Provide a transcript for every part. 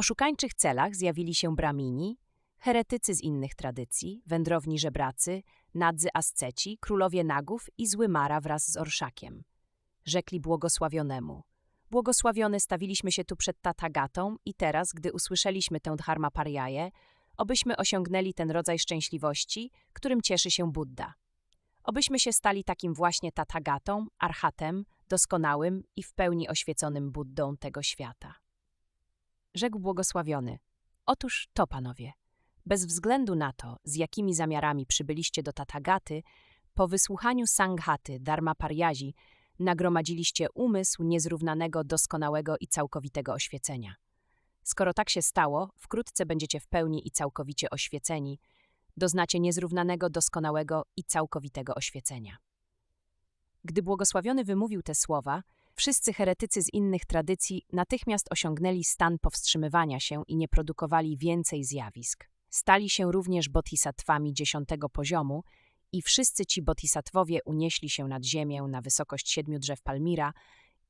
oszukańczych celach zjawili się bramini, heretycy z innych tradycji, wędrowni żebracy, nadzy asceci, królowie nagów i zły Mara wraz z orszakiem. Rzekli błogosławionemu. Błogosławiony stawiliśmy się tu przed Tatagatą i teraz, gdy usłyszeliśmy tę dharma pariaję, obyśmy osiągnęli ten rodzaj szczęśliwości, którym cieszy się Buddha. Obyśmy się stali takim właśnie Tatagatą, arhatem, doskonałym i w pełni oświeconym Buddą tego świata. Rzekł błogosławiony. Otóż to, panowie. Bez względu na to, z jakimi zamiarami przybyliście do Tatagaty, po wysłuchaniu Sanghaty, Dharma Paryazi, nagromadziliście umysł niezrównanego, doskonałego i całkowitego oświecenia. Skoro tak się stało, wkrótce będziecie w pełni i całkowicie oświeceni, doznacie niezrównanego, doskonałego i całkowitego oświecenia. Gdy błogosławiony wymówił te słowa, wszyscy heretycy z innych tradycji natychmiast osiągnęli stan powstrzymywania się i nie produkowali więcej zjawisk. Stali się również bodhisatwami dziesiątego poziomu i wszyscy ci bodhisattwowie unieśli się nad ziemię na wysokość siedmiu drzew Palmira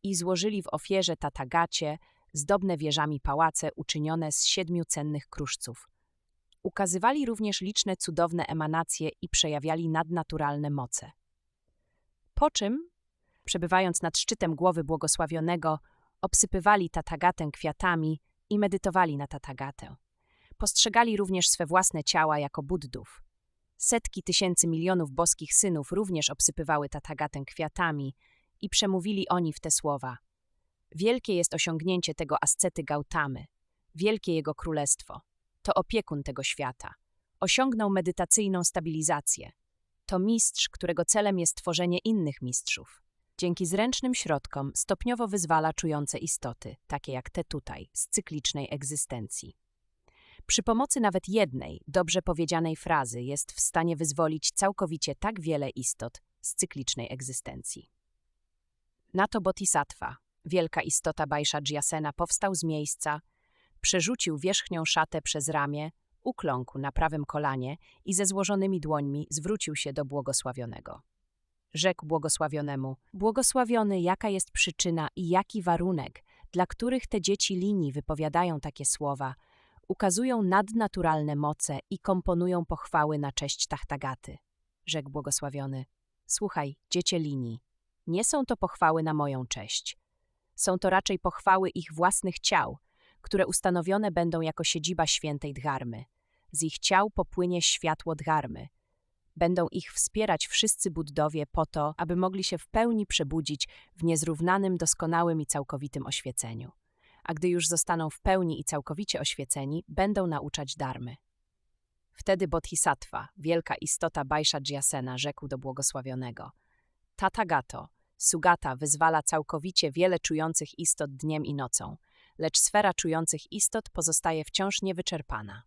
i złożyli w ofierze Tatagacie zdobne wieżami pałace uczynione z siedmiu cennych kruszców. Ukazywali również liczne cudowne emanacje i przejawiali nadnaturalne moce. Po czym, przebywając nad szczytem głowy błogosławionego, obsypywali Tatagatę kwiatami i medytowali na Tatagatę. Postrzegali również swe własne ciała jako buddów. Setki tysięcy milionów boskich synów również obsypywały Tatagatę kwiatami i przemówili oni w te słowa. Wielkie jest osiągnięcie tego ascety Gautamy, wielkie jego królestwo. To opiekun tego świata. Osiągnął medytacyjną stabilizację. To mistrz, którego celem jest tworzenie innych mistrzów. Dzięki zręcznym środkom stopniowo wyzwala czujące istoty, takie jak te tutaj, z cyklicznej egzystencji. Przy pomocy nawet jednej, dobrze powiedzianej frazy jest w stanie wyzwolić całkowicie tak wiele istot z cyklicznej egzystencji. Na to Bodhisattva, wielka istota Bajshadjasena, powstał z miejsca, przerzucił wierzchnią szatę przez ramię, ukląkł na prawym kolanie i ze złożonymi dłońmi zwrócił się do błogosławionego. Rzekł błogosławionemu: Błogosławiony, jaka jest przyczyna i jaki warunek, dla których te dzieci linii wypowiadają takie słowa, ukazują nadnaturalne moce i komponują pochwały na cześć Tachtagaty. Rzekł błogosławiony: Słuchaj, dziecię linii, nie są to pochwały na moją cześć. Są to raczej pochwały ich własnych ciał, które ustanowione będą jako siedziba świętej Dharmy. Z ich ciał popłynie światło Dharmy. Będą ich wspierać wszyscy Buddowie po to, aby mogli się w pełni przebudzić w niezrównanym, doskonałym i całkowitym oświeceniu. A gdy już zostaną w pełni i całkowicie oświeceni, będą nauczać Dharmy. Wtedy Bodhisattva, wielka istota Bajshadjasena, rzekł do błogosławionego: Tatagato, Sugata wyzwala całkowicie wiele czujących istot dniem i nocą, lecz sfera czujących istot pozostaje wciąż niewyczerpana.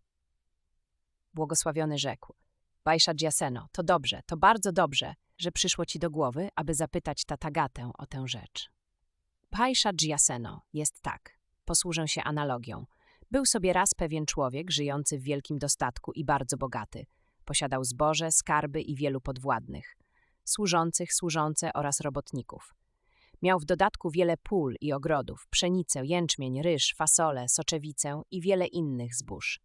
Błogosławiony rzekł: Bajshadjaseno, to dobrze, to bardzo dobrze, że przyszło ci do głowy, aby zapytać Tatagatę o tę rzecz. Bajshadjaseno jest tak, posłużę się analogią. Był sobie raz pewien człowiek żyjący w wielkim dostatku i bardzo bogaty. Posiadał zboże, skarby i wielu podwładnych, służących, służące oraz robotników. Miał w dodatku wiele pól i ogrodów, pszenicę, jęczmień, ryż, fasolę, soczewicę i wiele innych zbóż.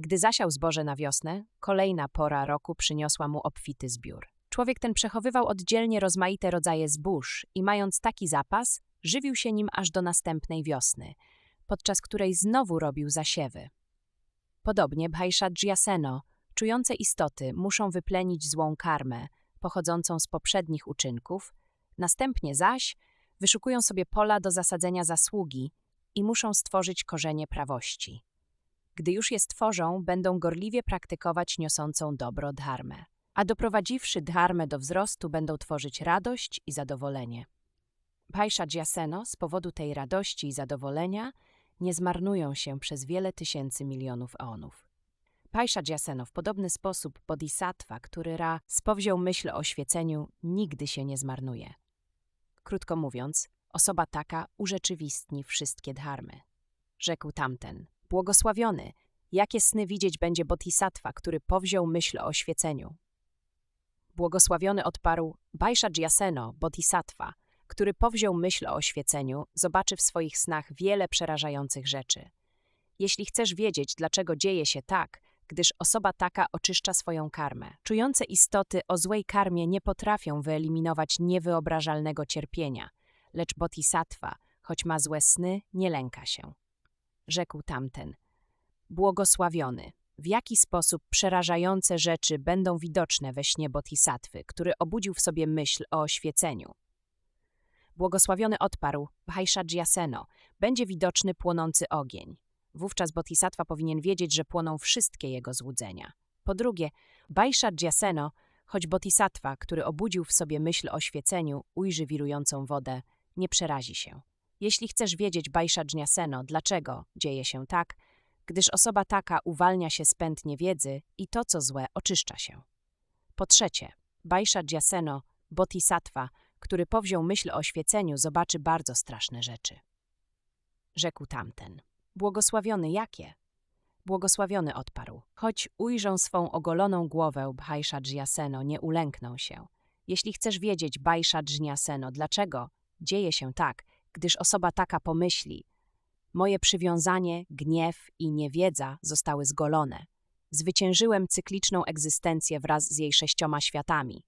Gdy zasiał zboże na wiosnę, kolejna pora roku przyniosła mu obfity zbiór. Człowiek ten przechowywał oddzielnie rozmaite rodzaje zbóż i mając taki zapas, żywił się nim aż do następnej wiosny, podczas której znowu robił zasiewy. Podobnie Bhajshadjaseno, czujące istoty, muszą wyplenić złą karmę, pochodzącą z poprzednich uczynków, następnie zaś wyszukują sobie pola do zasadzenia zasługi i muszą stworzyć korzenie prawości. Gdy już je stworzą, będą gorliwie praktykować niosącą dobro dharmę, a doprowadziwszy dharmę do wzrostu, będą tworzyć radość i zadowolenie. Bhaishadjaseno z powodu tej radości i zadowolenia nie zmarnują się przez wiele tysięcy milionów eonów. Bhaishadjaseno w podobny sposób bodhisattva, który ra spowziął myśl o oświeceniu, nigdy się nie zmarnuje. Krótko mówiąc, osoba taka urzeczywistni wszystkie dharmy. Rzekł tamten, błogosławiony, jakie sny widzieć będzie bodhisattva, który powziął myśl o oświeceniu. Błogosławiony odparł, Bhaishadjaseno, bodhisattva, który powziął myśl o oświeceniu, zobaczy w swoich snach wiele przerażających rzeczy. jeśli chcesz wiedzieć, dlaczego dzieje się tak, gdyż osoba taka oczyszcza swoją karmę. Czujące istoty o złej karmie nie potrafią wyeliminować niewyobrażalnego cierpienia, lecz bodhisattva, choć ma złe sny, nie lęka się. Rzekł tamten. Błogosławiony. W jaki sposób przerażające rzeczy będą widoczne we śnie bodhisattwy, który obudził w sobie myśl o oświeceniu? Błogosławiony odparł, Bhaishajyaseno, będzie widoczny płonący ogień. Wówczas bodhisattva powinien wiedzieć, że płoną wszystkie jego złudzenia. Po drugie, Bhaishajyaseno, choć bodhisattva, który obudził w sobie myśl o świeceniu, ujrzy wirującą wodę, nie przerazi się. Jeśli chcesz wiedzieć Bhaishajyaseno, dlaczego dzieje się tak, gdyż osoba taka uwalnia się z pęd niewiedzy i to, co złe, oczyszcza się. Po trzecie, Bhaishajyaseno, bodhisattva, który powziął myśl o świeceniu, zobaczy bardzo straszne rzeczy. Rzekł tamten. Błogosławiony jakie? Błogosławiony odparł. Choć ujrzą swą ogoloną głowę Bhaishajyaseno, nie ulękną się. Jeśli chcesz wiedzieć Bhaishajyaseno, dlaczego dzieje się tak, gdyż osoba taka pomyśli, moje przywiązanie, gniew i niewiedza zostały zgolone. Zwyciężyłem cykliczną egzystencję wraz z jej sześcioma światami.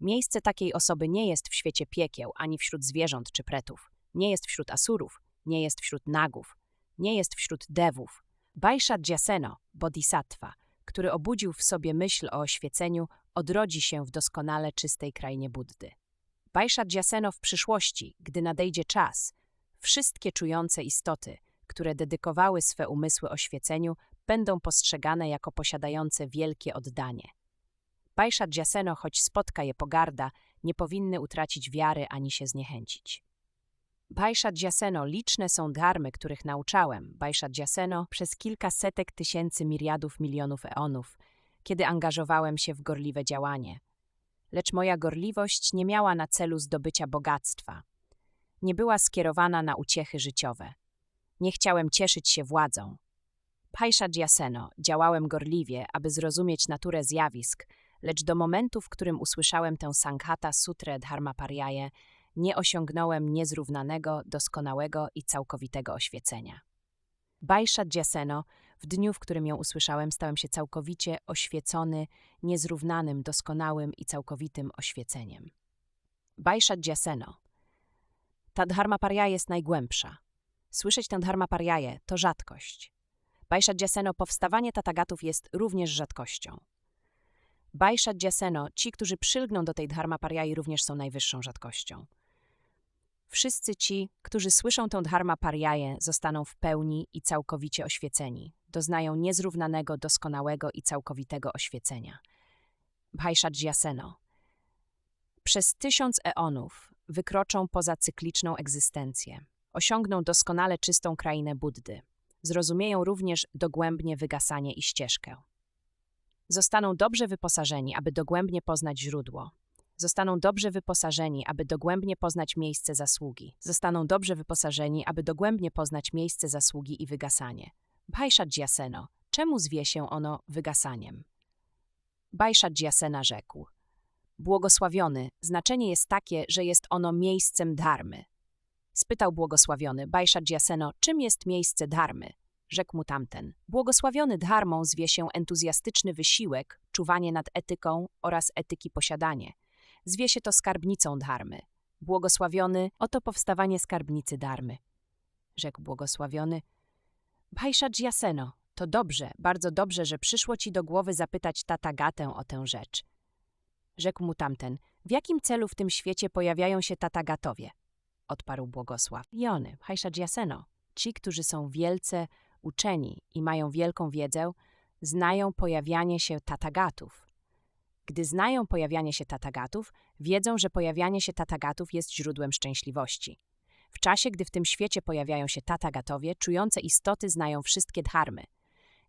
Miejsce takiej osoby nie jest w świecie piekieł, ani wśród zwierząt czy pretów. Nie jest wśród asurów, nie jest wśród nagów, nie jest wśród devów. Bajsha Djaseno, bodhisattva, który obudził w sobie myśl o oświeceniu, odrodzi się w doskonale czystej krainie Buddy. Bajsha Djaseno w przyszłości, gdy nadejdzie czas, wszystkie czujące istoty, które dedykowały swe umysły oświeceniu, będą postrzegane jako posiadające wielkie oddanie. Bajsza Djaseno, choć spotka je pogarda, nie powinny utracić wiary ani się zniechęcić. Bajsza Djaseno, liczne są dharmy, których nauczałem, Bajsza Djaseno, przez kilka setek tysięcy miriadów milionów eonów, kiedy angażowałem się w gorliwe działanie. Lecz moja gorliwość nie miała na celu zdobycia bogactwa. Nie była skierowana na uciechy życiowe. Nie chciałem cieszyć się władzą. Bajsza Djaseno, działałem gorliwie, aby zrozumieć naturę zjawisk, lecz do momentu, w którym usłyszałem tę Sanghata Sutrę Dharmaparyaje, nie osiągnąłem niezrównanego, doskonałego i całkowitego oświecenia. Bajsza Djaseno, w dniu, w którym ją usłyszałem, stałem się całkowicie oświecony, niezrównanym, doskonałym i całkowitym oświeceniem. Bajsza Djaseno. Ta dharmaparya jest najgłębsza. Słyszeć tę dharmaparyaję to rzadkość. Bajsza Djaseno, powstawanie tatagatów jest również rzadkością. Bajsza Djaseno, ci, którzy przylgną do tej dharmaparyai, również są najwyższą rzadkością. Wszyscy ci, którzy słyszą tę dharma pariaję, zostaną w pełni i całkowicie oświeceni, doznają niezrównanego, doskonałego i całkowitego oświecenia. Bhaishajyaseno. Przez tysiąc eonów wykroczą poza cykliczną egzystencję, osiągną doskonale czystą krainę Buddy, zrozumieją również dogłębnie wygasanie i ścieżkę. Zostaną dobrze wyposażeni, aby dogłębnie poznać źródło, Zostaną dobrze wyposażeni, aby dogłębnie poznać miejsce zasługi. Zostaną dobrze wyposażeni, aby dogłębnie poznać miejsce zasługi i wygasanie. Bajsza Djaseno. Czemu zwie się ono wygasaniem? Bajsza Djasena rzekł. Błogosławiony, znaczenie jest takie, że jest ono miejscem dharmy. Spytał błogosławiony, Bajsza Djaseno, czym jest miejsce dharmy? Rzekł mu tamten. Błogosławiony dharmą zwie się entuzjastyczny wysiłek, czuwanie nad etyką oraz etyki posiadanie – Zwie się to skarbnicą dharmy. Błogosławiony, oto powstawanie skarbnicy dharmy. Rzekł błogosławiony. Bhaishajyaseno, to dobrze, bardzo dobrze, że przyszło ci do głowy zapytać Tatagatę o tę rzecz. Rzekł mu tamten, w jakim celu w tym świecie pojawiają się Tatagatowie? Odparł błogosław. Jony, Bhaishajyaseno, ci, którzy są wielce uczeni i mają wielką wiedzę, znają pojawianie się Tatagatów. Gdy znają pojawianie się tatagatów, wiedzą, że pojawianie się tatagatów jest źródłem szczęśliwości. W czasie, gdy w tym świecie pojawiają się tatagatowie, czujące istoty znają wszystkie dharmy.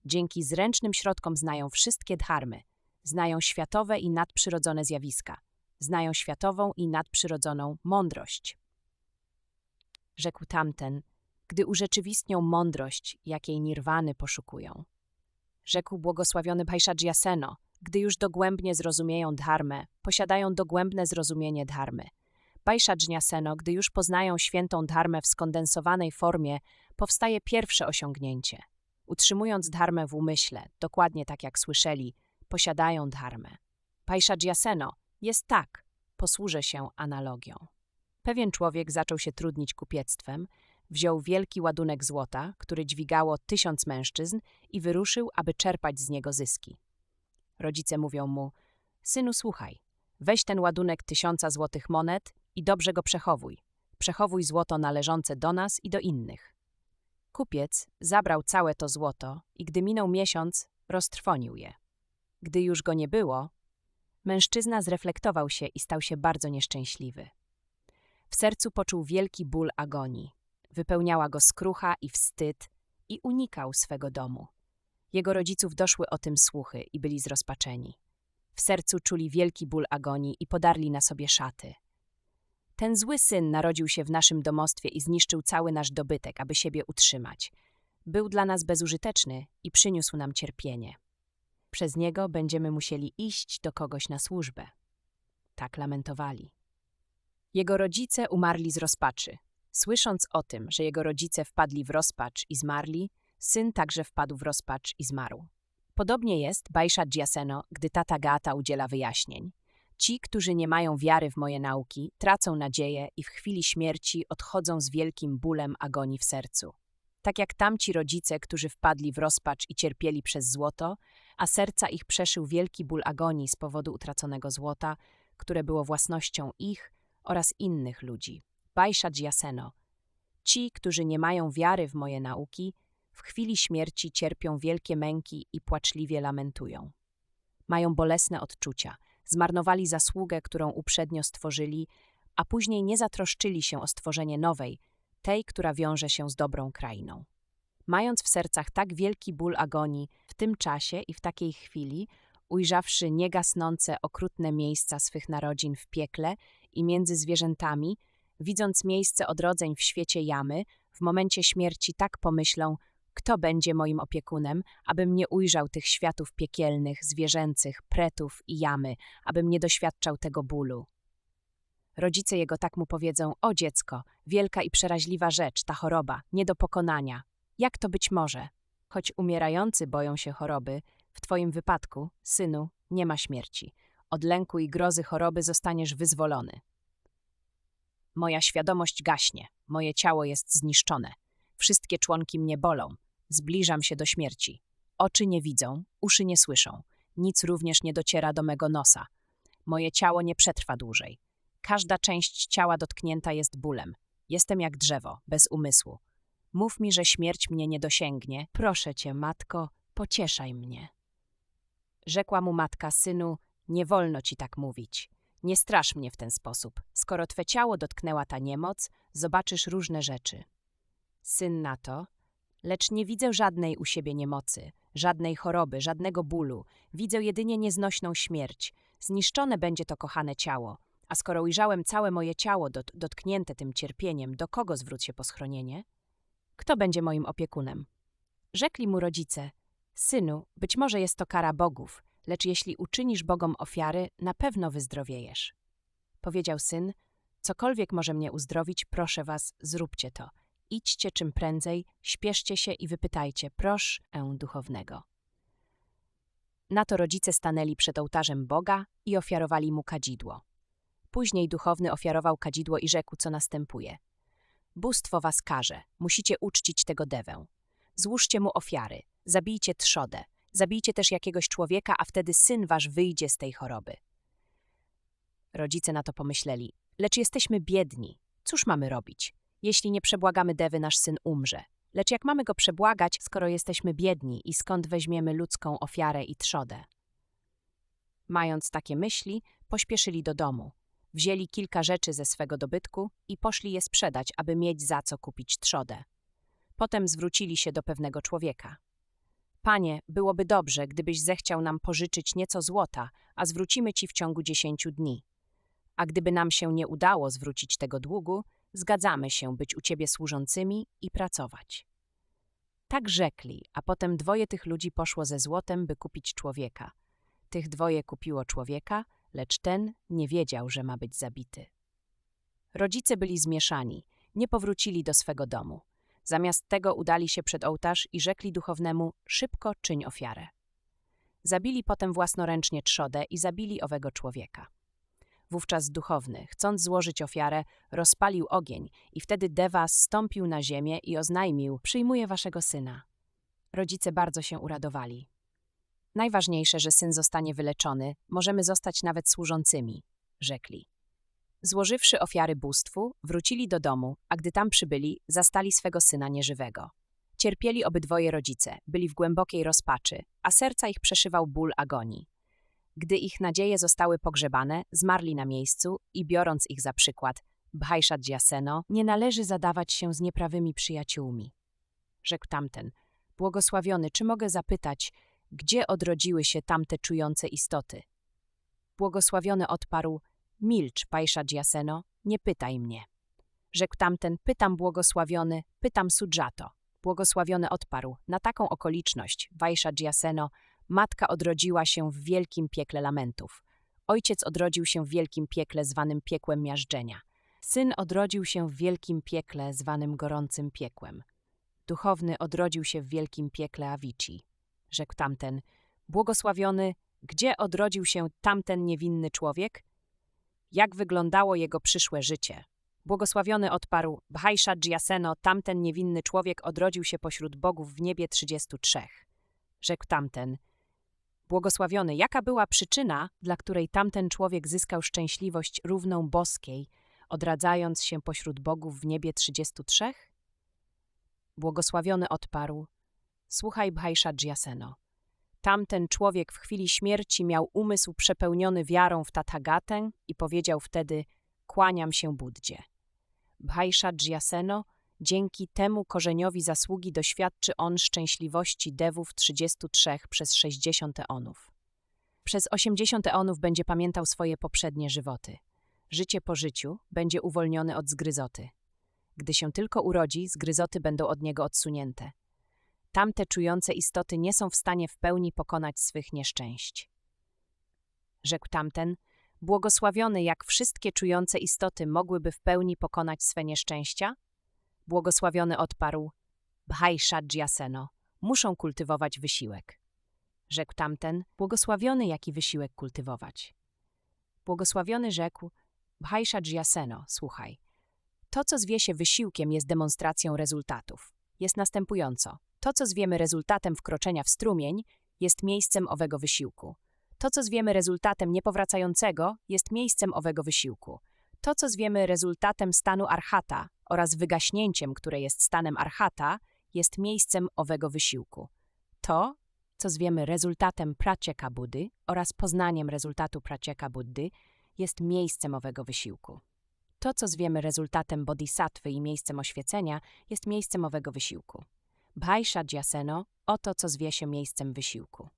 Dzięki zręcznym środkom znają wszystkie dharmy. Znają światowe i nadprzyrodzone zjawiska. Znają światową i nadprzyrodzoną mądrość. Rzekł tamten, gdy urzeczywistnią mądrość, jakiej nirwany poszukują. Rzekł błogosławiony Bhaishajyaseno, gdy już dogłębnie zrozumieją dharmę, posiadają dogłębne zrozumienie dharmy. Bajszadżniaseno, gdy już poznają świętą dharmę w skondensowanej formie, powstaje pierwsze osiągnięcie. Utrzymując dharmę w umyśle, dokładnie tak jak słyszeli, posiadają dharmę. Bajszadżniaseno jest tak, posłużę się analogią. Pewien człowiek zaczął się trudnić kupiectwem, wziął wielki ładunek złota, który dźwigało tysiąc mężczyzn i wyruszył, aby czerpać z niego zyski. Rodzice mówią mu, synu słuchaj, weź ten ładunek tysiąca złotych monet i dobrze go przechowuj. Przechowuj złoto należące do nas i do innych. Kupiec zabrał całe to złoto i gdy minął miesiąc, roztrwonił je. Gdy już go nie było, mężczyzna zreflektował się i stał się bardzo nieszczęśliwy. W sercu poczuł wielki ból agonii. Wypełniała go skrucha i wstyd i unikał swego domu. Jego rodziców doszły o tym słuchy i byli zrozpaczeni. W sercu czuli wielki ból agonii i podarli na sobie szaty. Ten zły syn narodził się w naszym domostwie i zniszczył cały nasz dobytek, aby siebie utrzymać. Był dla nas bezużyteczny i przyniósł nam cierpienie. Przez niego będziemy musieli iść do kogoś na służbę. Tak lamentowali. Jego rodzice umarli z rozpaczy. Słysząc o tym, że jego rodzice wpadli w rozpacz i zmarli, syn także wpadł w rozpacz i zmarł. Podobnie jest Bajsza Djiaseno, gdy tata Gata udziela wyjaśnień. Ci, którzy nie mają wiary w moje nauki, tracą nadzieję i w chwili śmierci odchodzą z wielkim bólem agonii w sercu. Tak jak tamci rodzice, którzy wpadli w rozpacz i cierpieli przez złoto, a serca ich przeszył wielki ból agonii z powodu utraconego złota, które było własnością ich oraz innych ludzi. Bajsza Djiaseno. Ci, którzy nie mają wiary w moje nauki, w chwili śmierci cierpią wielkie męki i płaczliwie lamentują. Mają bolesne odczucia, zmarnowali zasługę, którą uprzednio stworzyli, a później nie zatroszczyli się o stworzenie nowej, tej, która wiąże się z dobrą krainą. Mając w sercach tak wielki ból agonii, w tym czasie i w takiej chwili, ujrzawszy niegasnące, okrutne miejsca swych narodzin w piekle i między zwierzętami, widząc miejsce odrodzeń w świecie jamy, w momencie śmierci tak pomyślą, kto będzie moim opiekunem, abym nie ujrzał tych światów piekielnych, zwierzęcych, pretów i jamy, abym nie doświadczał tego bólu. Rodzice jego tak mu powiedzą: O dziecko, wielka i przeraźliwa rzecz, ta choroba, nie do pokonania. Jak to być może? Choć umierający boją się choroby, w twoim wypadku, synu, nie ma śmierci. Od lęku i grozy choroby zostaniesz wyzwolony. Moja świadomość gaśnie, moje ciało jest zniszczone. Wszystkie członki mnie bolą. Zbliżam się do śmierci. Oczy nie widzą, uszy nie słyszą. Nic również nie dociera do mego nosa. Moje ciało nie przetrwa dłużej. Każda część ciała dotknięta jest bólem. Jestem jak drzewo, bez umysłu. Mów mi, że śmierć mnie nie dosięgnie. Proszę cię, matko, pocieszaj mnie. Rzekła mu matka, synu, nie wolno ci tak mówić. Nie strasz mnie w ten sposób. Skoro twe ciało dotknęła ta niemoc, zobaczysz różne rzeczy. Syn na to, lecz nie widzę żadnej u siebie niemocy, żadnej choroby, żadnego bólu. Widzę jedynie nieznośną śmierć. Zniszczone będzie to kochane ciało. A skoro ujrzałem całe moje ciało dot dotknięte tym cierpieniem, do kogo zwróć się po schronienie? Kto będzie moim opiekunem? Rzekli mu rodzice, synu, być może jest to kara bogów, lecz jeśli uczynisz bogom ofiary, na pewno wyzdrowiejesz. Powiedział syn, cokolwiek może mnie uzdrowić, proszę was, zróbcie to. Idźcie czym prędzej, śpieszcie się i wypytajcie, proszę duchownego. Na to rodzice stanęli przed ołtarzem Boga i ofiarowali mu kadzidło. Później duchowny ofiarował kadzidło i rzekł, co następuje. Bóstwo was karze, musicie uczcić tego dewę. Złóżcie mu ofiary, zabijcie trzodę, zabijcie też jakiegoś człowieka, a wtedy syn wasz wyjdzie z tej choroby. Rodzice na to pomyśleli, lecz jesteśmy biedni, cóż mamy robić? Jeśli nie przebłagamy dewy, nasz syn umrze. Lecz jak mamy go przebłagać, skoro jesteśmy biedni i skąd weźmiemy ludzką ofiarę i trzodę? Mając takie myśli, pośpieszyli do domu. Wzięli kilka rzeczy ze swego dobytku i poszli je sprzedać, aby mieć za co kupić trzodę. Potem zwrócili się do pewnego człowieka. Panie, byłoby dobrze, gdybyś zechciał nam pożyczyć nieco złota, a zwrócimy ci w ciągu dziesięciu dni. A gdyby nam się nie udało zwrócić tego długu, zgadzamy się być u ciebie służącymi i pracować. Tak rzekli, a potem dwoje tych ludzi poszło ze złotem, by kupić człowieka. Tych dwoje kupiło człowieka, lecz ten nie wiedział, że ma być zabity. Rodzice byli zmieszani, nie powrócili do swego domu. Zamiast tego udali się przed ołtarz i rzekli duchownemu: Szybko czyń ofiarę. Zabili potem własnoręcznie trzodę i zabili owego człowieka. Wówczas duchowny, chcąc złożyć ofiarę, rozpalił ogień i wtedy Dewa stąpił na ziemię i oznajmił: Przyjmuję waszego syna. Rodzice bardzo się uradowali. Najważniejsze, że syn zostanie wyleczony, możemy zostać nawet służącymi, rzekli. Złożywszy ofiary bóstwu, wrócili do domu, a gdy tam przybyli, zastali swego syna nieżywego. Cierpieli obydwoje rodzice, byli w głębokiej rozpaczy, a serca ich przeszywał ból agonii. Gdy ich nadzieje zostały pogrzebane, zmarli na miejscu i biorąc ich za przykład, Bhajsza Djaseno, nie należy zadawać się z nieprawymi przyjaciółmi. Rzekł tamten, błogosławiony, czy mogę zapytać, gdzie odrodziły się tamte czujące istoty? Błogosławiony odparł, milcz, Pajsza Djaseno, nie pytaj mnie. Rzekł tamten, pytam błogosławiony, pytam Sudżato. Błogosławiony odparł, na taką okoliczność, Wajsza Djaseno, matka odrodziła się w wielkim piekle lamentów. Ojciec odrodził się w wielkim piekle zwanym piekłem miażdżenia. Syn odrodził się w wielkim piekle zwanym gorącym piekłem. Duchowny odrodził się w wielkim piekle Awici. Rzekł tamten, błogosławiony, gdzie odrodził się tamten niewinny człowiek? Jak wyglądało jego przyszłe życie? Błogosławiony odparł, Bhajsza Djiaseno, tamten niewinny człowiek odrodził się pośród bogów w niebie trzydziestu trzech. Rzekł tamten, błogosławiony, jaka była przyczyna, dla której tamten człowiek zyskał szczęśliwość równą boskiej, odradzając się pośród bogów w niebie trzydziestu trzech? Błogosławiony odparł, słuchaj Bhajsza Djiaseno. Tamten człowiek w chwili śmierci miał umysł przepełniony wiarą w Tathagatę i powiedział wtedy, kłaniam się Buddzie. Bhajsza Djiaseno, dzięki temu korzeniowi zasługi doświadczy on szczęśliwości dewów 33 przez 60 eonów. Przez 80 eonów będzie pamiętał swoje poprzednie żywoty. Życie po życiu będzie uwolniony od zgryzoty. Gdy się tylko urodzi, zgryzoty będą od niego odsunięte. Tamte czujące istoty nie są w stanie w pełni pokonać swych nieszczęść. Rzekł tamten, błogosławiony jak wszystkie czujące istoty mogłyby w pełni pokonać swe nieszczęścia? Błogosławiony odparł, Bhai Shadjaseno, muszą kultywować wysiłek. Rzekł tamten, błogosławiony jaki wysiłek kultywować. Błogosławiony rzekł, Bhai Shadjaseno, słuchaj. To, co zwie się wysiłkiem, jest demonstracją rezultatów. Jest następująco. To, co zwiemy rezultatem wkroczenia w strumień, jest miejscem owego wysiłku. To, co zwiemy rezultatem niepowracającego, jest miejscem owego wysiłku. To, co zwiemy rezultatem stanu archata oraz wygaśnięciem, które jest stanem archata, jest miejscem owego wysiłku. To, co zwiemy rezultatem pracieka Buddy oraz poznaniem rezultatu pracieka Buddy, jest miejscem owego wysiłku. To, co zwiemy rezultatem bodhisattwy i miejscem oświecenia, jest miejscem owego wysiłku. Bhajsha Dhyaseno, oto co zwie się miejscem wysiłku.